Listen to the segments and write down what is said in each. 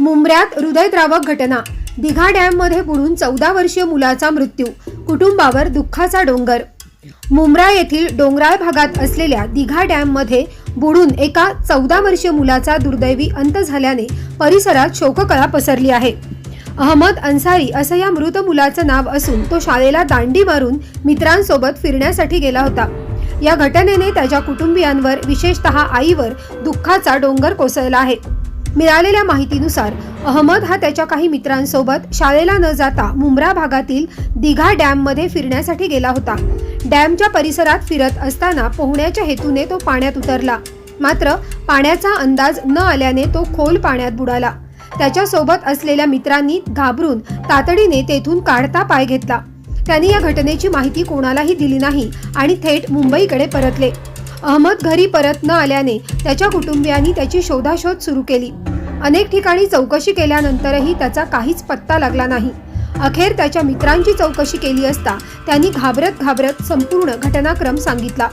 मुंबऱ्यात हृदयद्रावक घटना. दिघा डॅममध्ये बुडून चौदा वर्षीय मुलाचा मृत्यू. कुटुंबावर दुःखाचा डोंगर. मुंब्रा येथील डोंगराळ भागात असलेल्या दिघा डॅममध्ये बुडून एका चौदा वर्षीय मुलाचा दुर्दैवी अंत झाल्याने परिसरात शोककळा पसरली आहे. अहमद अन्सारी असं या मृत मुलाचं नाव असून तो शाळेला दांडी मारून मित्रांसोबत फिरण्यासाठी गेला होता. या घटनेने त्याच्या कुटुंबियांवर विशेषतः आईवर दुःखाचा डोंगर कोसळला आहे. मिळालेल्या माहितीनुसार अहमद हा त्याच्या काही मित्रांसोबत शाळेला न जाता मुंब्रा भागातील दिघा डॅममध्ये फिरण्यासाठी गेला होता. डॅमच्या परिसरात फिरत असताना पोहण्याच्या हेतूने तो पाण्यात उतरला. मात्र पाण्याचा अंदाज न आल्याने तो खोल पाण्यात बुडाला. त्याच्यासोबत असलेल्या मित्रांनी घाबरून तातडीने तेथून काढता पाय घेतला. त्यांनी या घटनेची माहिती कोणालाही दिली नाही आणि थेट मुंबईकडे परतले. अहमद घरी परत न आल्याने त्याच्या कुटुंबियांनी त्याची शोधाशोध सुरू केली. अनेक ठिकाणी चौकशी केल्यानंतरही त्याचा काहीच पत्ता लागला नाही. अखेर त्याच्या मित्रांची चौकशी केली असता त्यांनी घाबरत घाबरत संपूर्ण घटनाक्रम सांगितला.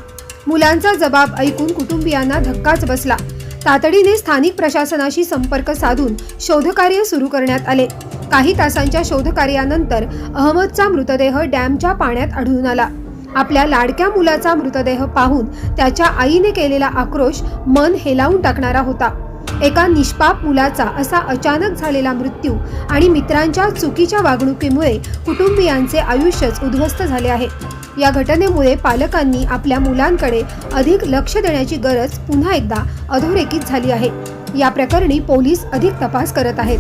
मुलांचा जबाब ऐकून कुटुंबियांना धक्काच बसला. तातडीने स्थानिक प्रशासनाशी संपर्क साधून शोधकार्य सुरू करण्यात आले. काही तासांच्या शोधकार्यानंतर अहमदचा मृतदेह डॅमच्या पाण्यात आढळून आला. आपल्या लाडक्या मुलाचा मृतदेह पाहून त्याच्या आईने केलेला आक्रोश मन हेलावून टाकणारा होता. एका निष्पाप मुलाचा असा अचानक झालेला मृत्यू आणि मित्रांच्या चुकीच्या वागणुकीमुळे कुटुंबियांचे आयुष्यच उद्ध्वस्त झाले आहे. या घटनेमुळे पालकांनी आपल्या मुलांकडे अधिक लक्ष देण्याची गरज पुन्हा एकदा अधोरेखित झाली आहे. या प्रकरणी पोलीस अधिक तपास करत आहेत.